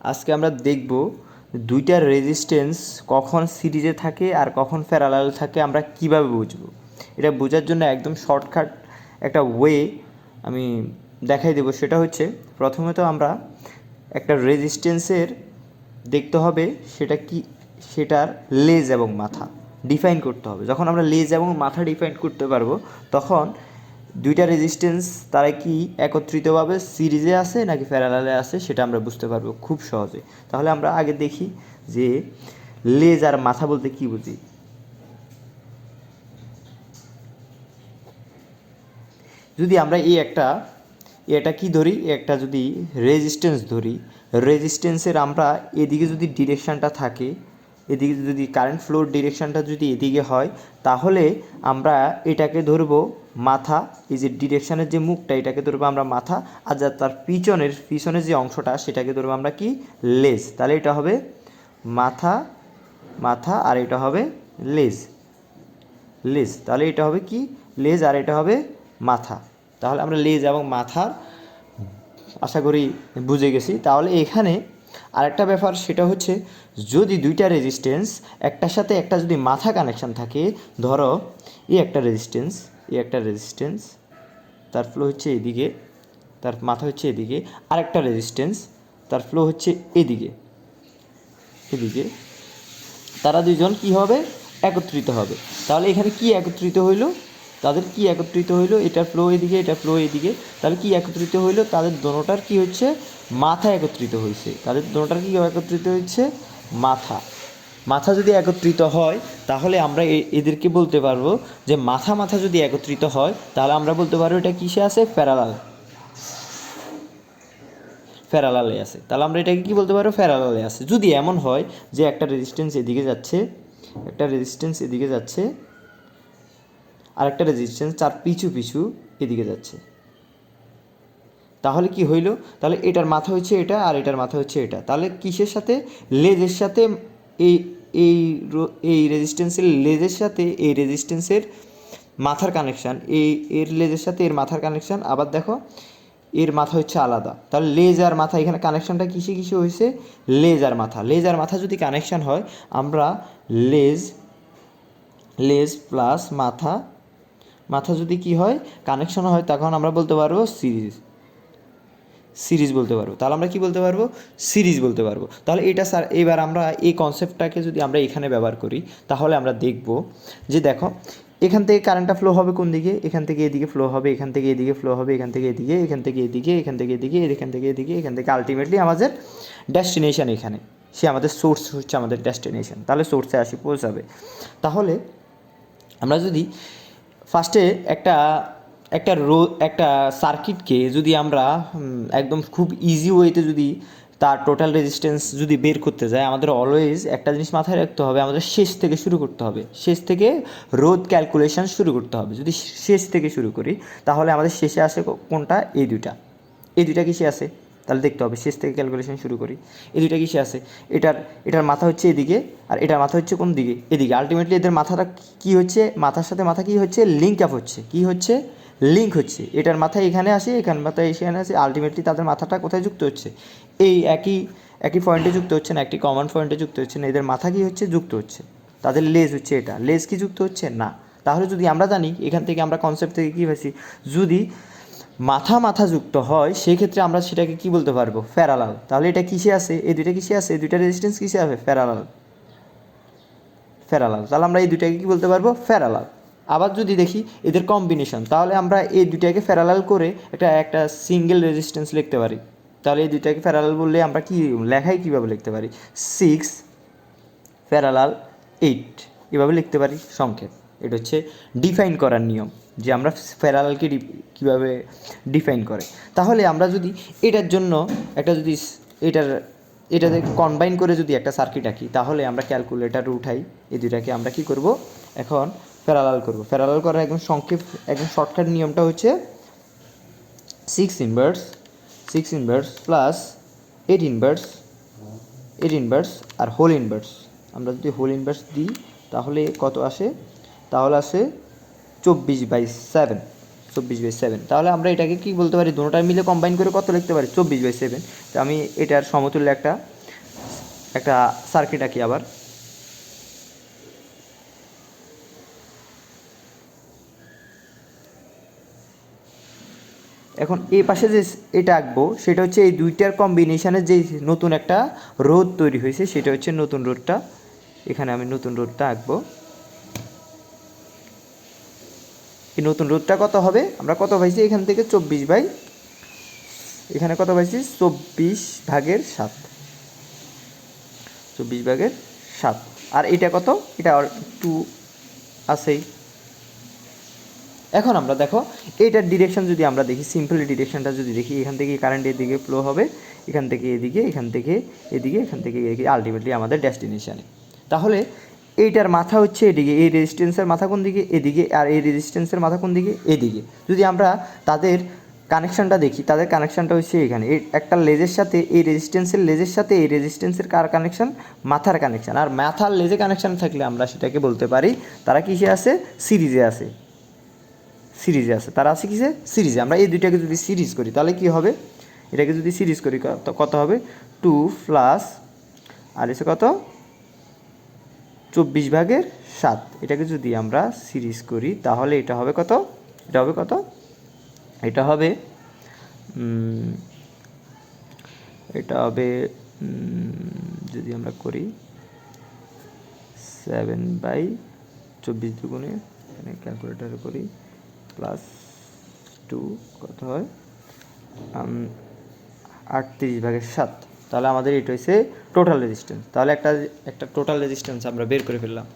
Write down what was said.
আজকে আমরা দেখব দুইটার রেজিস্ট্যান্স কখন সিরিজে থাকে আর কখন প্যারালাল থাকে, আমরা কীভাবে বুঝব? এটা বোঝার জন্য একদম শর্টকাট একটা ওয়ে আমি দেখাই দেবো। সেটা হচ্ছে, প্রথমে তো আমরা একটা রেজিস্ট্যান্সের দেখতে হবে সেটা কি, সেটার লেজ এবং মাথা ডিফাইন করতে হবে। যখন আমরা লেজ এবং মাথা ডিফাইন করতে পারব, তখন দুইটা রেজিস্ট্যান্স তারা কি একত্রিতভাবে সিরিজে আছে নাকি প্যারালালে আছে সেটা আমরা বুঝতে পারব খুব সহজে। তাহলে আমরা আগে দেখি যে লেজ আর মাথা বলতে কি বুঝি? যদি আমরা এই একটা এটা কি ধরি? একটা যদি রেজিস্ট্যান্স ধরি রেজিস্ট্যান্সের আমরা এদিকে যদি ডিরেকশানটা থাকে, এদিকে যদি কারেন্ট ফ্লোর ডিরেকশানটা যদি এদিকে হয়, তাহলে আমরা এটাকে ধরবো মাথা, এই যে ডিরেকশানের যে মুখটা, এটাকে ধরবো আমরা মাথা, আর যা তার পিছনের পিছনের যে অংশটা, সেটাকে ধরবো আমরা কি? লেজ। তাহলে এটা হবে মাথা মাথা, আর এটা হবে লেজ। লেজ। তাহলে এটা হবে কি? লেজ, আর এটা হবে মাথা। তাহলে আমরা লেজ এবং মাথার, আশা করি বুঝে গেছি। তাহলে এখানে আরেকটা ব্যাপার সেটা হচ্ছে, যদি দুইটা রেজিস্ট্যান্স একটার সাথে একটা যদি মাথা কানেকশন থাকে, ধরো, এই একটা রেজিস্ট্যান্স এই একটা রেজিস্ট্যান্স তার ফ্লো হচ্ছে এদিকে, তার মাথা হচ্ছে এদিকে, আরেকটা রেজিস্ট্যান্স তার ফ্লো হচ্ছে এদিকে এদিকে। তারা দুইজন কি হবে? একত্রিত হবে। তাহলে এখানে কি একত্রিত হইল? তাদের কি একত্রিত হইল? এটা ফ্লো এদিকে, এটা ফ্লো এদিকে। তাহলে কি একত্রিত হইল? তাদের দোনোটার কি হচ্ছে? মাথা একত্রিত হয়েছে তাদের দোনোটার কি একত্রিত হচ্ছে মাথা। মাথা যদি একত্রিত হয়, তাহলে আমরা এদেরকে বলতে পারব যে মাথা মাথা যদি একত্রিত হয়, তাহলে আমরা বলতে পারব এটা কিসে আছে? প্যারালাল। প্যারালালে আছে। তাহলে আমরা এটাকে কি বলতে পারব? প্যারালালে আছে। যদি এমন হয় যে একটা রেজিস্ট্যান্স এদিকে যাচ্ছে, একটা রেজিস্ট্যান্স এদিকে যাচ্ছে আর একটা রেজিস্ট্যান্স তার পিছু পিছু এদিকে যাচ্ছে। তাহলে কি হইল? তাহলে এটার মাথা হচ্ছে এটা আর এটার মাথা হচ্ছে এটা। তাহলে কিসের সাথে? লেজের সাথে এই এই এই রেজিস্ট্যান্সের লেজের সাথে এই রেজিস্ট্যান্সের মাথার কানেকশান এই, এর লেজের সাথে এর মাথার কানেকশান আবার দেখো, এর মাথা হচ্ছে আলাদা। তাহলে লেজ আর মাথা, এখানে কানেকশানটা কিসে কিসে হয়েছে? লেজ আর মাথা। লেজ আর মাথা যদি কানেকশান হয়, আমরা লেজ লেজ প্লাস মাথা মাথা যদি কি হয় কানেকশন হয়, তখন আমরা বলতে পারব সিরিজ সিরিজ বলতে পারব। তাহলে আমরা কি বলতে পারব? সিরিজ বলতে পারব। তাহলে এটা স্যার এবার আমরা এই কনসেপ্টটাকে যদি আমরা এখানে ব্যবহার করি, তাহলে আমরা দেখব যে দেখো, এখান থেকে কারেন্টটা ফ্লো হবে কোন দিকে? এখান থেকে এদিকে ফ্লো হবে, এখান থেকে এদিকে ফ্লো হবে, এখান থেকে এদিকে, এখান থেকে এদিকে, এখান থেকে এদিকে, এখান থেকে এদিকে, এখান থেকে আলটিমেটলি আমাদের ডেস্টিনেশন এখানে। সে আমাদের সোর্স হচ্ছে আমাদের ডেস্টিনেশন তাহলে সোর্সে আসি, পৌঁছাবে। তাহলে আমরা যদি ফার্স্টে একটা একটা রো, একটা সার্কিটকে যদি আমরা একদম খুব ইজি ওয়েতে যদি তার টোটাল রেজিস্ট্যান্স যদি বের করতে যায় আমাদের অলওয়েজ একটা জিনিস মাথায় রাখতে হবে, আমাদের শেষ থেকে শুরু করতে হবে। শেষ থেকে রোদ ক্যালকুলেশন শুরু করতে হবে। যদি শেষ থেকে শুরু করি, তাহলে আমাদের শেষে আসে কোনটা? এই দুইটা। এই দুইটা কিসে আছে তাহলে দেখতে হবে। শেষ থেকে ক্যালকুলেশন শুরু করি। এই দুইটা কিসে আছে? এটার এটার মাথা হচ্ছে এদিকে আর এটার মাথা হচ্ছে কোন দিকে? এদিকে। আলটিমেটলি এদের মাথাটা কি হচ্ছে? মাথার সাথে মাথা কি হচ্ছে? লিঙ্ক আপ হচ্ছে। কি হচ্ছে? লিঙ্ক হচ্ছে। এটার মাথা এখানে আসে, এখান মাথা এখানে আসে। আলটিমেটলি তাদের মাথাটা কোথায় যুক্ত হচ্ছে? এই একই একই পয়েন্টে যুক্ত হচ্ছে না, একটি কমন পয়েন্টে যুক্ত হচ্ছে না। এদের মাথা কি হচ্ছে? যুক্ত হচ্ছে। তাদের লেজ হচ্ছে এটা। লেজ কি যুক্ত হচ্ছে? না। তাহলে যদি আমরা জানি, এখান থেকে আমরা কনসেপ্ট থেকে কী পাইছি? যদি মাথা মাথা যুক্ত হয় সেই ক্ষেত্রে আমরা সেটাকে কি বলতে পারব? প্যারালাল তাহলে এটা কিসে আছে? এই দুইটা কিসে আছে? এই দুইটা রেজিস্ট্যান্স কিসে আছে প্যারালাল প্যারালাল তাহলে আমরা এই দুইটাকে কি বলতে পারব? প্যারালাল আবার যদি দেখি এদের কম্বিনেশন তাহলে আমরা এই দুইটাকে প্যারালাল করে একটা একটা সিঙ্গেল রেজিস্ট্যান্স লিখতে পারি। তাহলে এই দুইটাকে প্যারালাল বললে আমরা কি লেখাই কীভাবে লিখতে পারি? সিক্স প্যারালাল এইট এভাবে লিখতে পারি সংক্ষেপ। এটা হচ্ছে ডিফাইন করার নিয়ম। যে আমরা প্যারালালকে কীভাবে ডিফাইন করে। তাহলে আমরা যদি এটার জন্য একটা যদি এটার, এটাতে কম্বাইন করে যদি একটা সার্কিট আঁকি, তাহলে আমরা ক্যালকুলেটার উঠাই, এই দুইটাকে আমরা কি করব? এখন প্যারালাল করব। প্যারালাল করার একদম সংক্ষেপ, একদম শর্টকাট নিয়মটা হচ্ছে six inverse six inverse plus eight inverse eight inverse আর হোল ইনভার্স আমরা যদি হোল ইনভার্স দিই, তাহলে কত আসে? তাহলে আসে চব্বিশ বাই সেভেন, চব্বিশ বাই সেভেন। তাহলে আমরা এটাকে কি বলতে পারি? দুটোটা মিলে কম্বাইন করে কত লিখতে পারি? চব্বিশ বাই সেভেন। তো আমি এটার সমতুল্য একটা একটা সার্কিট আঁকি আবার। এখন এই পাশে যে এটা আঁকবো, সেটা হচ্ছে এই দুইটার কম্বিনেশনের যে নতুন একটা রোদ তৈরি হয়েছে, সেটা হচ্ছে নতুন রোদটা এখানে আমি নতুন রোদটা আঁকবো। এই নতুন রোদটা কত হবে? আমরা কত পাইছি এখান থেকে চব্বিশ বাই এখানে কত পাইছি চব্বিশ ভাগের সাত। চব্বিশ ভাগের সাত। আর এটা কত? এটা টু আছেই। এখন আমরা দেখো, এইটার ডিরেকশন যদি আমরা দেখি সিম্পল ডিরেকশনটা যদি দেখি, এখান থেকে কারেন্ট এদিকে ফ্লো হবে, এখান থেকে এদিকে, এখান থেকে এদিকে, এখান থেকে এদিকে আলটিমেটলি আমাদের ডেস্টিনেশানে তাহলে এইটার মাথা হচ্ছে এদিকে, এই রেজিস্ট্যান্সের মাথা কোন দিকে? এদিকে, আর এই রেজিস্ট্যান্সের মাথা কোন দিকে? এদিকে। যদি আমরা তাদের কানেকশনটা দেখি, তাদের কানেকশনটা হচ্ছে এখানে। একটা লেজের সাথে, এই রেজিস্ট্যান্সের লেজের সাথে, এই রেজিস্ট্যান্সের কার কানেকশন মাথার কানেকশন আর মাথার লেজে কানেকশন থাকলে আমরা সেটাকে বলতে পারি, তারা কিসে আছে? সিরিজে আছে। সিরিজে আছে। তারা আছে কিসে? সিরিজে। আমরা এই দুইটাকে যদি সিরিজ করি, তাহলে কি হবে? এটাকে যদি সিরিজ করি কত হবে? টু প্লাস, আর এসে কত? চব্বিশ ভাগের সাত। এটাকে যদি আমরা সিরিজ করি, তাহলে এটা হবে কত? এটা হবে কত? এটা হবে এটা হবে যদি আমরা করি সেভেন বাই চব্বিশ দুগুণে, এখানে ক্যালকুলেটার করি প্লাস টু কত হয়? আটত্রিশ ভাগের সাত। তাহলে আমাদের এটা হচ্ছে টোটাল রেজিস্ট্যান্স তাহলে একটা একটা টোটাল রেজিস্ট্যান্স আমরা বের করে ফেললাম।